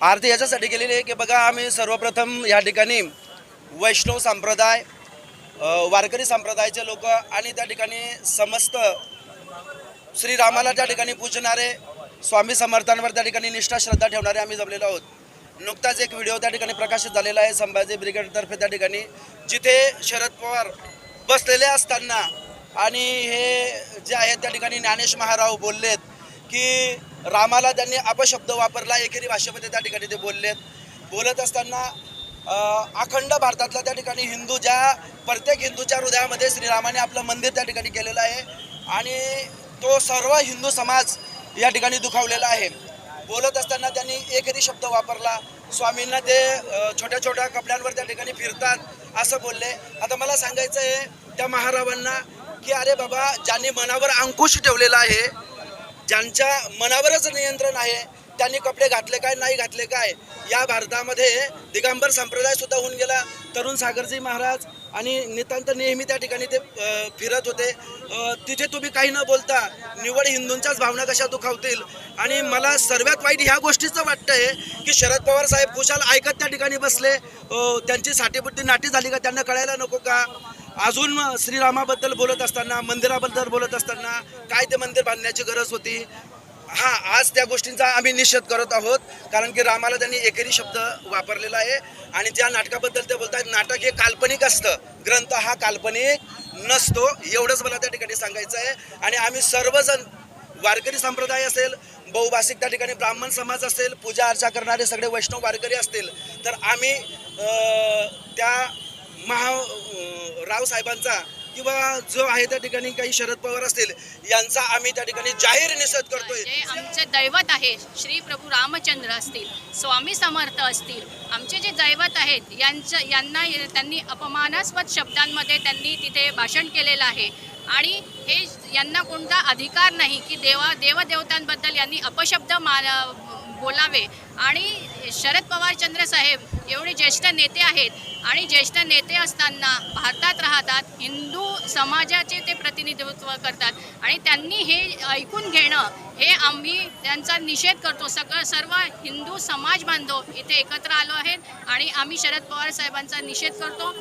आरती याच्यासाठी केलेली आहे की बघा आम्ही सर्वप्रथम या ठिकाणी वैष्णव संप्रदाय वारकरी संप्रदायाचे लोक आणि त्या ठिकाणी समस्त श्रीरामाला त्या ठिकाणी पूजणारे स्वामी समर्थांवर त्या ठिकाणी निष्ठा श्रद्धा ठेवणारे आम्ही जमलेलो आहोत. नुकताच एक व्हिडिओ त्या ठिकाणी प्रकाशित झालेला आहे संभाजी ब्रिगेडतर्फे त्या ठिकाणी जिथे शरद पवार बसलेले असताना आणि हे जे आहेत त्या ठिकाणी ज्ञानेश महाराव बोललेत की रामाला त्यांनी अपशब्द वापरला. एकेरी भाषेमध्ये त्या ठिकाणी ते बोललेत. बोलत असताना अखंड भारतातल्या त्या ठिकाणी हिंदू ज्या प्रत्येक हिंदूच्या हृदयामध्ये श्रीरामाने आपलं मंदिर त्या ठिकाणी केलेलं आहे. आणि तो सर्व हिंदू समाज या ठिकाणी दुखावलेला आहे. बोलत असताना त्यांनी एकेरी शब्द वापरला. स्वामींना ते छोट्या छोट्या कपड्यांवर त्या ठिकाणी फिरतात असं बोलले. आता मला सांगायचं आहे त्या महारावांना की अरे बाबा ज्यांनी मनावर अंकुश ठेवलेला आहे ज्यांच्या मनावरच नियंत्रण आहे त्यांनी कपडे घातले काय नाही घातले काय या भारतामध्ये दिगंबर संप्रदाय सुद्धा होऊन गेला. तरुण सागरजी महाराज आणि नितांत नेहमी त्या ठिकाणी ते फिरत होते. तिथे तुम्ही काही न बोलता निवड हिंदूंच्याच भावना कशा दुखावतील? आणि मला सर्वात वाईट ह्या गोष्टीचं वाटतंय की शरद पवार साहेब खुशाल ऐकत त्या ठिकाणी बसले. त्यांची साठीपुट्टी नाटी झाली का त्यांना कळायला नको का? अजून श्रीरामाबद्दल बोलत असताना मंदिराबद्दल बोलत असताना काय ते मंदिर बांधण्याची गरज होती? हा आज त्या गोष्टींचा आम्ही निषेध करत आहोत कारण की रामाला त्यांनी एकेरी शब्द वापरलेला आहे. आणि ज्या नाटकाबद्दल ते बोलतात नाटक हे काल्पनिक असतं. ग्रंथ हा काल्पनिक नसतो एवढंच मला त्या ठिकाणी सांगायचं आहे. आणि आम्ही सर्वजण वारकरी संप्रदाय असेल बहुभाषिक त्या ठिकाणी ब्राह्मण समाज असेल पूजा अर्चा करणारे सगळे वैष्णव वारकरी असतील तर आम्ही त्या महा रावसाहेबांचा किंवा जो आहे त्या ठिकाणी काही शरद पवार असतील यांचा आम्ही त्या ठिकाणी जाहीर निषेध करतोय. जे आमचे दैवत आहे श्री प्रभू रामचंद्र असतील स्वामी समर्थ असतील आमचे जे दैवत आहेत यांचं यांना त्यांनी अपमानास्पद शब्दांमध्ये त्यांनी तिथे भाषण केलेलं आहे. आणि हे यांना कोणता अधिकार नाही की देवा देवदेवतांबद्दल यांनी अपशब्द मा बोलावे. आणि शरद पवारचंद्र साहेब एवढे ज्येष्ठ नेते आहेत आणि ज्येष्ठ नेते असताना भारतात राहतात हिंदू समाजाचे ते प्रतिनिधित्व करतात आणि त्यांनी हे ऐकून घेणं हे आम्ही त्यांचा निषेध करतो. सगळं सर्व हिंदू समाज बांधव इथे एकत्र आलो आहेत आणि आम्ही शरद पवार साहेबांचा निषेध करतो.